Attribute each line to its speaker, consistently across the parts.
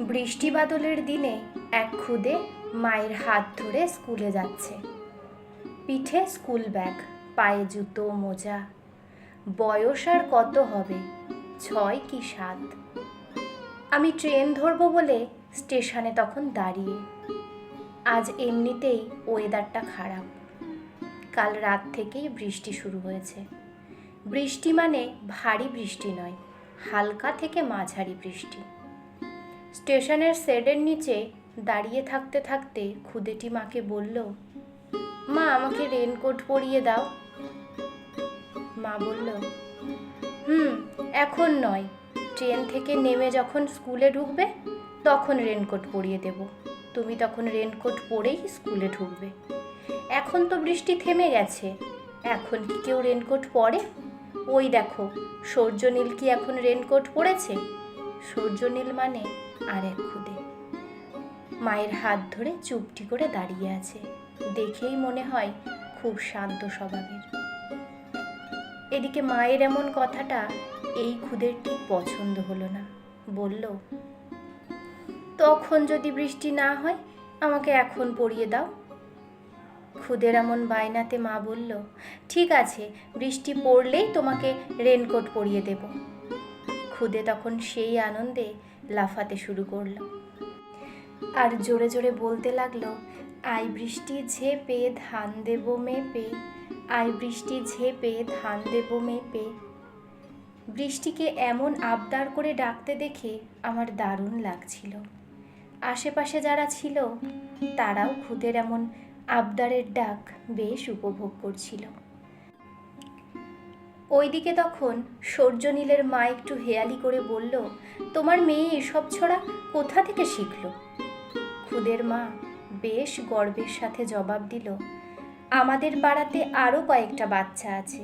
Speaker 1: বৃষ্টি বাদলের দিনে এক খুদে মায়ের হাত ধরে স্কুলে যাচ্ছে। পিঠে স্কুল ব্যাগ, পায়ে জুতো, মোজা। বয়স আর কত হবে? ছয় কি সাত? আমি ট্রেন ধরবো বলে স্টেশনে তখন দাঁড়িয়ে। আজ এমনিতেই ওয়েদারটা খারাপ। কাল রাত থেকেই বৃষ্টি শুরু হয়েছে। বৃষ্টি মানে ভারী বৃষ্টি নয়, হালকা থেকে মাঝারি বৃষ্টি। স্টেশনের শেডের নিচে দাঁড়িয়ে থাকতে থাকতে খুদেটি মাকে বলল, মা, আমাকে রেনকোট পরিয়ে দাও। মা বলল, হুম, এখন নয়। ট্রেন থেকে নেমে যখন স্কুলে ঢুকবে, তখন রেনকোট পরিয়ে দেব। তুমি তখন রেনকোট পরেই স্কুলে ঢুকবে। এখন তো বৃষ্টি থেমে গেছে। এখন কি কেউ রেনকোট পরে? ওই দেখো, সূর্যনীল কি এখন রেনকোট পরেছে? সূর্যনীল মানে আর এক খুদে। মায়ের হাত ধরে চুপটি করে দাঁড়িয়ে আছে। দেখেই মনে হয় খুব শান্ত স্বভাবের। এদিকে মায়ের এমন কথাটা এই খুদের ঠিক পছন্দ হলো না। বলল, তখন যদি বৃষ্টি না হয়, আমাকে এখন পরিয়ে দাও। খুদের এমন বায়নাতে মা বলল, ঠিক আছে, বৃষ্টি পড়লেই তোমাকে রেনকোট পরিয়ে দেব। খুদে তখন সেই আনন্দে লাফাতে শুরু করল। আর জোরে জোরে বলতে লাগল আই বৃষ্টি ঝেপে ধান দেব মেপে আই বৃষ্টি ঝেপে ধান দেব মেপে। বৃষ্টিকে এমন আবদার করে ডাকতে দেখে আমার দারুণ লাগছিল। আশেপাশে যারা ছিল, তারাও খুদের এমন আবদারের ডাক বেশ উপভোগ করছিল। ওইদিকে তখন সূর্যনীলের মা একটু হেয়ালি করে বলল, তোমার মেয়ে এসব ছড়া কোথা থেকে শিখলো? খুদের মা বেশ গর্বের সাথে জবাব দিল, আমাদের পাড়াতে আরও কয়েকটা বাচ্চা আছে।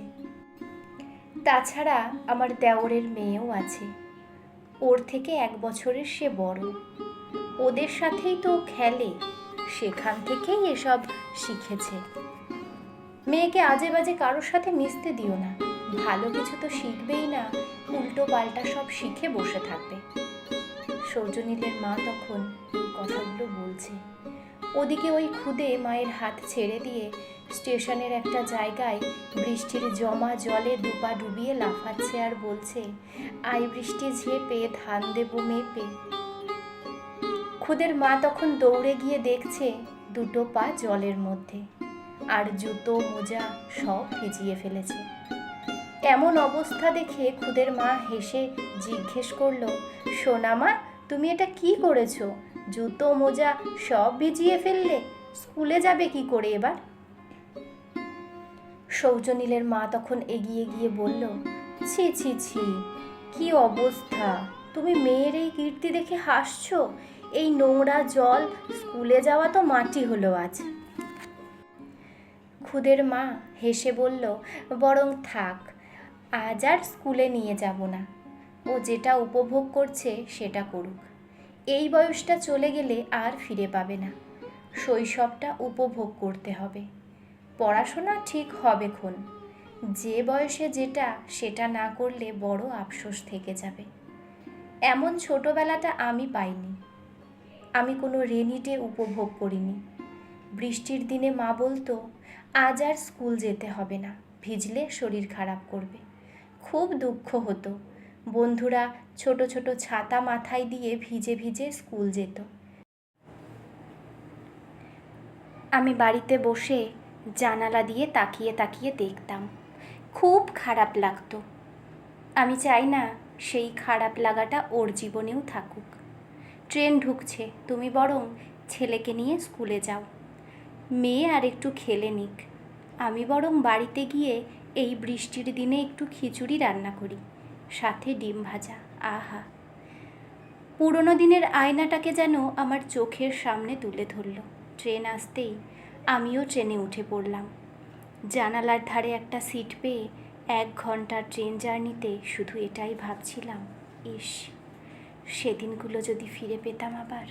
Speaker 1: তাছাড়া আমার দেওরের মেয়েও আছে। ওর থেকে এক বছরের সে বড়। ওদের সাথেই তো খেলে, সেখান থেকেই এসব শিখেছে। মেয়েকে আজে বাজে কারোর সাথে মিশতে দিও না। ভালো কিছু তো শিখবেই না, উল্টো পাল্টা সব শিখে বসে থাকবে। সৌজনীলের মা তখন কথাগুলো বলছে। ওদিকে ওই খুদে মায়ের হাত ছেড়ে দিয়ে স্টেশনের একটা জায়গায় বৃষ্টির জমা জলে দুপা ডুবিয়ে লাফাচ্ছে আর বলছে আই বৃষ্টি ঝেপে, ধান দেব মেপে। খুদের মা তখন দৌড়ে গিয়ে দেখছে দুটো পা জলের মধ্যে, আর জুতো, মোজা সব ভিজিয়ে ফেলেছে। এমন অবস্থা দেখে খুদের মা হেসে জিজ্ঞেস করল, সোনা মা, তুমি এটা কি করেছ? জুতো, মোজা সব ভিজিয়ে ফেললে? স্কুলে যাবে কি করে এবার? সৌজনীলের মা তখন এগিয়ে গিয়ে বলল, ছি ছি ছি, কি অবস্থা? তুমি মেয়ের এই কীর্তি দেখে হাসছো? এই নোংরা জল স্কুলে যাওয়া তো মাটি হলো আজ। খুদের মা হেসে বলল, বরং থাক আজ আর স্কুলে নিয়ে যাব না। ও যেটা উপভোগ করছে সেটা করুক। এই বয়সটা চলে গেলে আর ফিরে পাবে না। শৈশবটা উপভোগ করতে হবে। পড়াশোনা ঠিক হবে খন। যে বয়সে যেটা, সেটা না করলে বড় আফসোস থেকে যাবে। এমন ছোটবেলাটা আমি পাইনি। আমি কোনো রেনিটে উপভোগ করিনি। বৃষ্টির দিনে মা বলতো, আজ আর স্কুল যেতে হবে না। ভিজলে শরীর খারাপ করবে। খুব দুঃখ হতো। বন্ধুরা ছোট ছোট ছাতা মাথায় দিয়ে ভিজে ভিজে স্কুল যেত। আমি বাড়িতে বসে জানালা দিয়ে তাকিয়ে তাকিয়ে দেখতাম। খুব খারাপ লাগতো। আমি চাই না সেই খারাপ লাগাটা ওর জীবনেও থাকুক। ট্রেন ঢুকছে, তুমি বরং ছেলেকে নিয়ে স্কুলে যাও। মেয়ে আর একটু খেলে নিক। আমি বরং বাড়িতে গিয়ে এই বৃষ্টির দিনে একটু খিচুড়ি রান্না করি, সাথে ডিম ভাজা, আহা। পুরনো দিনের আয়নাটাকে যেন আমার চোখের সামনে তুলে ধরল। ট্রেন আসতেই আমিও ট্রেনে উঠে পড়লাম। জানালার ধারে একটা সিট পেয়ে এক ঘণ্টার ট্রেন জার্নিতে শুধু এটাই ভাবছিলাম, ইস, সেদিনগুলো যদি ফিরে পেতাম আবার।